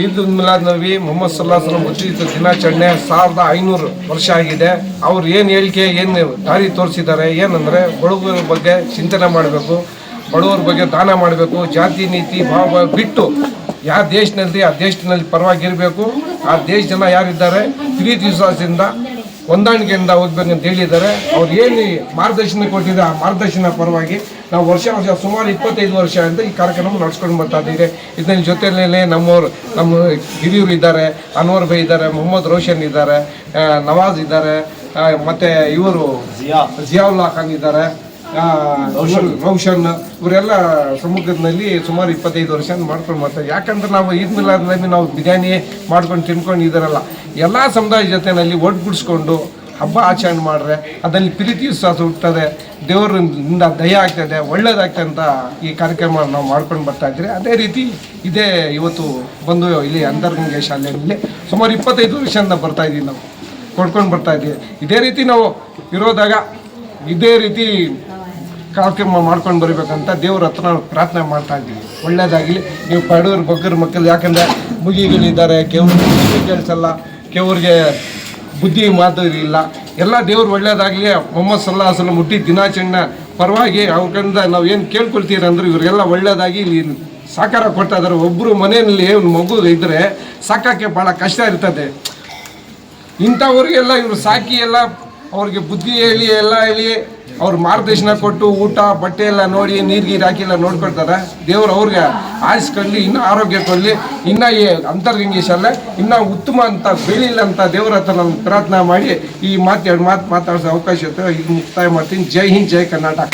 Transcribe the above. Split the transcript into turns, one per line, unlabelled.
ಈದ್ ಮಿಲಾದ್ ನಬಿ ಮೊಹಮ್ಮದ್ ಸಲ್ಲಾಹನ ಹುಟ್ಟಿದ ದಿನಾಚರಣೆ ಸಾವಿರದ ಐನೂರು ವರ್ಷ ಆಗಿದೆ. ಅವ್ರು ಏನು ಹೇಳಿಕೆ, ಏನು ದಾರಿ ತೋರಿಸಿದ್ದಾರೆ, ಏನಂದರೆ ಬಡವರ ಬಗ್ಗೆ ಚಿಂತನೆ ಮಾಡಬೇಕು, ಬಡವರ ಬಗ್ಗೆ ದಾನ ಮಾಡಬೇಕು, ಜಾತಿ, ನೀತಿ, ಭಾವ ಬಿಟ್ಟು ಯಾವ ದೇಶದಲ್ಲಿ ಆ ದೇಶದಲ್ಲಿ ಪರವಾಗಿರಬೇಕು. ಆ ದೇಶ ಜನ ಯಾರಿದ್ದಾರೆ? ಪ್ರೀತಿ ವಿಶ್ವಾಸದಿಂದ ಹೊಂದಾಣಿಕೆಯಿಂದ ಹೋಗ್ಬೇಕು ಅಂತ ಹೇಳಿದ್ದಾರೆ. ಅವ್ರು ಏನು ಮಾರ್ಗದರ್ಶನ ಕೊಟ್ಟಿದ್ದಾರೆ ಆ ಮಾರ್ಗದರ್ಶನ ಪರವಾಗಿ ನಾವು ವರ್ಷ ವರ್ಷ ಸುಮಾರು ಇಪ್ಪತ್ತೈದು ವರ್ಷ ಅಂತ ಈ ಕಾರ್ಯಕ್ರಮ ನಡ್ಸ್ಕೊಂಡು ಬರ್ತಾ ಇದ್ದೀವಿ. ಇದನ್ನ ಜೊತೆಯಲ್ಲೇ ನಮ್ಮವರು ನಮ್ಮ ಹಿರಿಯರು ಇದ್ದಾರೆ ಅನ್ವರ್ ಬೈ ಇದ್ದಾರೆ ಮೊಹಮ್ಮದ್ ರೋಷನ್ ಇದ್ದಾರೆ ನವಾಜ್ ಇದ್ದಾರೆ ಮತ್ತು ಇವರು ಉಲ್ಲಾ ಖಾನ್ ಇದ್ದಾರೆ. ರೋಷನ್ ಇವರೆಲ್ಲ ಸಮುದ್ರದಲ್ಲಿ ಸುಮಾರು ಇಪ್ಪತ್ತೈದು ವರ್ಷ ಮಾಡ್ಕೊಂಡು ಬರ್ತಾರೆ ಯಾಕಂದ್ರೆ ನಾವು ಈದ್ ಮಿಲಾದ್ನಲ್ಲಿ ನಾವು ಬಿರಿಯಾನಿ ಮಾಡ್ಕೊಂಡು ತಿನ್ಕೊಂಡು ಇದ್ದಾರಲ್ಲ, ಎಲ್ಲ ಸಮುದಾಯ ಜೊತೆನಲ್ಲಿ ಒಟ್ಟುಗೂಡಿಸ್ಕೊಂಡು ಹಬ್ಬ ಆಚರಣೆ ಮಾಡ್ರೆ, ಅದರಲ್ಲಿ ಪ್ರೀತಿ ವಿಶ್ವಾಸ ಹುಟ್ಟುತ್ತದೆ ದೇವರಿಂದ ದಯ ಆಗ್ತದೆ, ಒಳ್ಳೇದಾಗ್ತದೆ ಈ ಕಾರ್ಯಕ್ರಮ ನಾವು ಮಾಡ್ಕೊಂಡು ಬರ್ತಾ ಇದ್ರೆ ಅದೇ ರೀತಿ ಇದೇ ಇವತ್ತು ಬಂದು ಇಲ್ಲಿ ಅಂತರ್ಗಂಗೆ ಶಾಲೆಯಲ್ಲಿ ಸುಮಾರು ಇಪ್ಪತ್ತೈದು ವರ್ಷದಿಂದ ಬರ್ತಾ ಇದ್ದೀವಿ ನಾವು, ಕೊಡ್ಕೊಂಡು ಬರ್ತಾ ಇದ್ದೀವಿ. ಇದೇ ರೀತಿ ನಾವು ಇರೋದಾಗ ಇದೇ ರೀತಿ ಕಾರ್ಯಕ್ರಮ ಮಾಡ್ಕೊಂಡು ಬರಬೇಕಂತ ದೇವ್ರ ಹತ್ರ ಪ್ರಾರ್ಥನೆ ಮಾಡ್ತಾ ಇದ್ದೀವಿ. ಒಳ್ಳೇದಾಗಲಿ, ನೀವು ಬಡವ್ರ ಬಗ್ಗರ ಮಕ್ಕಳು, ಯಾಕಂದರೆ ಮುಗಿಗಳಿದ್ದಾರೆ ಕೆವ್ರಿಗೆ ಕೇಳಿಸಲ್ಲ ಕೆವ್ರಿಗೆ ಬುದ್ಧಿ ಮಾತು ಇಲ್ಲ. ಎಲ್ಲ ದೇವ್ರು ಒಳ್ಳೇದಾಗಲಿ, ಮೊಹಮ್ಮದ್ ಸಲ ಮುಟ್ಟಿ ದಿನಾಚರಣೆ ಪರವಾಗಿ ಅವ್ರಿಂದ ನಾವು ಏನು ಕೇಳ್ಕೊಳ್ತೀರ ಅಂದ್ರೆ ಇವರಿಗೆಲ್ಲ ಒಳ್ಳೇದಾಗಿ ಇಲ್ಲಿ ಸಾಕಾರ ಇದ್ದಾರೆ. ಒಬ್ಬರು ಮನೆಯಲ್ಲಿ ಮಗು ಇದ್ದರೆ ಸಾಕಕ್ಕೆ ಭಾಳ ಕಷ್ಟ ಇರ್ತದೆ. ಇಂಥವ್ರಿಗೆಲ್ಲ ಇವರು ಸಾಕಿ ಎಲ್ಲ ಅವ್ರಿಗೆ ಬುದ್ಧಿ ಹೇಳಿ, ಎಲ್ಲ ಹೇಳಿ, ಅವ್ರ ಮಾರ್ಗದರ್ಶನ ಕೊಟ್ಟು ಊಟ, ಬಟ್ಟೆ ಎಲ್ಲ ನೋಡಿ ನೀರು ಗೀರು ಹಾಕಿ ಎಲ್ಲ ನೋಡ್ಕೊಳ್ತಾರೆ. ದೇವ್ರು ಅವ್ರಿಗೆ ಆರಿಸ್ಕೊಳ್ಳಿ ಇನ್ನೂ ಆರೋಗ್ಯ ಕೊಡಲಿ, ಇನ್ನೂ ಅಂತರ್ಗಂಗೇಶಲ್ಲ ಇನ್ನೂ ಉತ್ತಮ ಅಂತ ಬೆಳಿಲ್ಲ ಅಂತ ದೇವ್ರ ಹತ್ರ ನಾನು ಪ್ರಾರ್ಥನೆ ಮಾಡಿ ಈ ಮಾತು, ಎರಡು ಮಾತು ಮಾತಾಡಿಸೋ ಅವಕಾಶ ಇತ್ತು. ಇದು ಮುಕ್ತಾಯ ಮಾಡ್ತೀನಿ. ಜೈ ಹಿಂದ್, ಜೈ ಕರ್ನಾಟಕ.